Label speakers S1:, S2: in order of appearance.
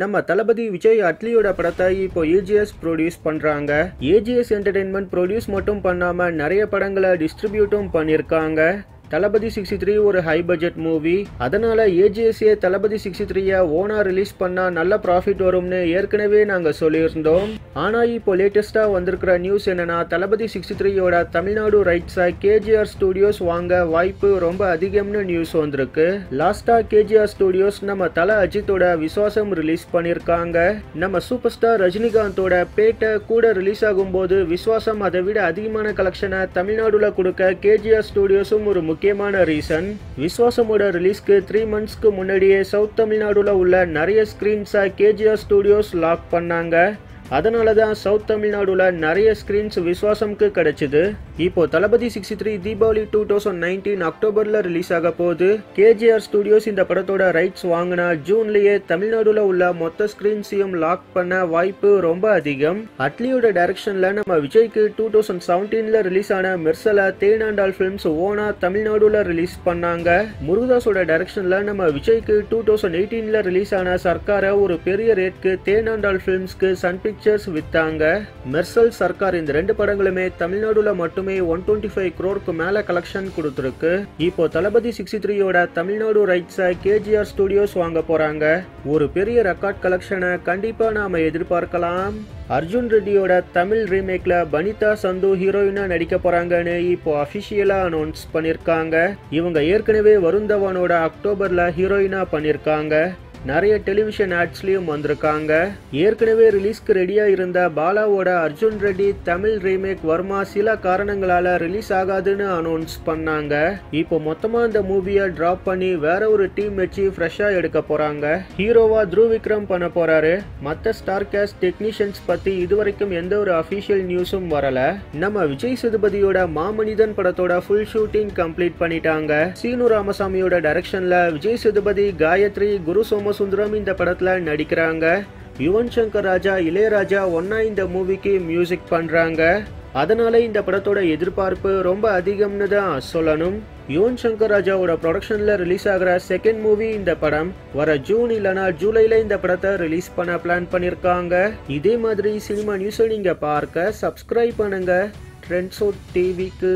S1: நம்ம தளபதி விஜய் அட்லியோட படத்தை இப்போ ஏஜிஎஸ் ப்ரொடியூஸ் பண்றாங்க. ஏஜிஎஸ் என்டர்டைன்மெண்ட் ப்ரொடியூஸ் மட்டும் பண்ணாம நிறைய படங்களை டிஸ்ட்ரிபியூட்டும் பண்ணியிருக்காங்க. தளபதி சிக்ஸ்டி த்ரீ ஒரு ஹை பட்ஜெட் மூவி அதனால ஏஜிஎஸ்ஏ தளபதி சிக்ஸ்டி த்ரீயை ஓனா ரிலீஸ் பண்ணா நல்ல ப்ராஃபிட் வரும்னு ஏற்கனவே நாங்க சொல்லியிருந்தோம். ஆனா இப்போ லேட்டஸ்டா வந்திருக்கிற நியூஸ் என்னன்னா தளபதி சிக்ஸ்டி த்ரீயோட தமிழ்நாடு ரைட்ஸை கேஜிஆர் ஸ்டுடியோஸ் வாங்க வாய்ப்பு ரொம்ப அதிகம்னு நியூஸ் வந்திருக்கு. லாஸ்டா கேஜிஆர் ஸ்டுடியோஸ் நம்ம தல அஜித்தோட விசுவாசம் ரிலீஸ் பண்ணியிருக்காங்க நம்ம சூப்பர் ஸ்டார் ரஜினிகாந்தோட பேட்டை கூட ரிலீஸ் ஆகும்போது விசுவாசம் அதை விட அதிகமான கலெக்ஷனை தமிழ்நாடுல கொடுக்க கேஜிஆர் ஸ்டுடியோஸும் ஒரு முக்கியமான ரீசன் விஸ்வாசமோட ரிலீஸ்க்கு த்ரீ மந்த்ஸ்க்கு முன்னாடியே சவுத் தமிழ்நாடுல உள்ள நிறைய ஸ்க்ரீன்ஸை கேஜிஆர் ஸ்டுடியோஸ் லாக் பண்ணாங்க. அதனால தான் சவுத் தமிழ்நாடுல நிறைய ஸ்க்ரீன்ஸ் விஸ்வாசம்க்கு கிடைச்சிது. இப்போ Thalapathy sixty three Deepavali two thousand nineteen அக்டோபர்ல release ஆக போகுது. கேஜிஆர் ஸ்டுடியோஸ் இந்த படத்தோட ரைட்ஸ் வாங்கினா ஜூன்லயே தமிழ்நாடுல உள்ள மொத்த ஸ்க்ரீன்ஸையும் லாக் பண்ண வாய்ப்பு ரொம்ப அதிகம். அட்லியோட டைரக்ஷன்ல நம்ம விஜய்க்கு டூ தௌசண்ட் செவன்டீன்ல ரிலீஸ் ஆன மெர்சலா தேனாண்டால் ஃபிலிம்ஸ் ஓனா தமிழ்நாடுல ரிலீஸ் பண்ணாங்க. முருகதாஸோட டைரக்ஷன்ல நம்ம விஜய்க்கு டூ தௌசண்ட் எயிட்டீன்ல ரிலீஸ் ஆன சர்க்காரை ஒரு பெரிய ரேட்க்கு தேனாண்டால் ஃபிலிம்ஸ்க்கு சன் பிக்சர்ஸ் வித்தாங்க. மெர்சல் சர்க்கார் இந்த ரெண்டு படங்களுமே தமிழ்நாடுல மட்டும் ஒன் டுவெண்ட்டி ஃபைவ் க்ரோருக்கு மேலே கலெக்ஷன் கொடுத்துருக்கு. இப்போ தளபதி சிக்ஸ்டி த்ரீயோட தமிழ்நாடு ரைட்ஸை கேஜிஆர் ஸ்டுடியோஸ் வாங்க போகிறாங்க ஒரு பெரிய ரெக்கார்ட் கலெக்ஷனை கண்டிப்பாக நாம் எதிர்பார்க்கலாம். அர்ஜுன் ரெட்டியோட தமிழ் ரீமேக்ல பனிதா சந்து ஹீரோயினா நடிக்க போறாங்கன்னு இப்போ அபிஷியலா அனௌன்ஸ் பண்ணிருக்காங்க. இவங்க ஏற்கனவே வருந்தவனோட அக்டோபர்ல ஹீரோயினா பண்ணிருக்காங்க. நிறைய டெலிவிஷன் ஆட்ஸ்லேயும் வந்திருக்காங்க. ஏற்கனவே ரிலீஸ்க்கு ரெடியாக இருந்த பாலாவோட அர்ஜுன் ரெட்டி தமிழ் ரீமேக் வர்மா? சில காரணங்களால ரிலீஸ் ஆகாதுன்னு அனௌன்ஸ் பண்ணாங்க. இப்போ மொத்தமா இந்த மூவியை டிராப் பண்ணி வேற ஒரு டீம் வச்சு ஃப்ரெஷ்ஷாக எடுக்க போறாங்க. ஹீரோவா த்ரூ விக்ரம் பண்ண போறாரு. மற்ற ஸ்டார் கேஸ்ட் டெக்னீஷியன்ஸ் பத்தி இதுவரைக்கும் எந்த ஒரு அஃபீஷியல் நியூஸும் வரல. நம்ம விஜய் சேதுபதியோட மாமனிதன் படத்தோட ஃபுல் ஷூட்டிங் கம்ப்ளீட் பண்ணிட்டாங்க. சீனு ராமசாமியோட டைரக்ஷன்ல விஜய் சேதுபதி காயத்ரி குரு சுந்தரம் இந்த படத்தில் நடிக்கிறாங்க. யுவன் சங்கர் ராஜா இளையராஜா ஒன்னா இந்த மூவிக்கு மியூசிக் பண்றாங்க. அதனால இந்த படத்தோட எதிர்பார்ப்பு ரொம்ப அதிகம்னு தான் சொல்லணும். யுவன் சங்கர் ராஜாவோட ப்ரொடக்ஷன்ல ரிலீஸ் ஆகிற செகண்ட் மூவி இந்த படம். வர ஜூன் இல்லனா ஜூலைல இந்த படத்தை ரிலீஸ் பண்ண பிளான் பண்ணிருக்காங்க. இதே மாதிரி சினிமா நியூஸை நீங்க பார்க்க சப்ஸ்கிரைப் பண்ணுங்க. ட்ரெண்ட்ஸோ டிவிக்கு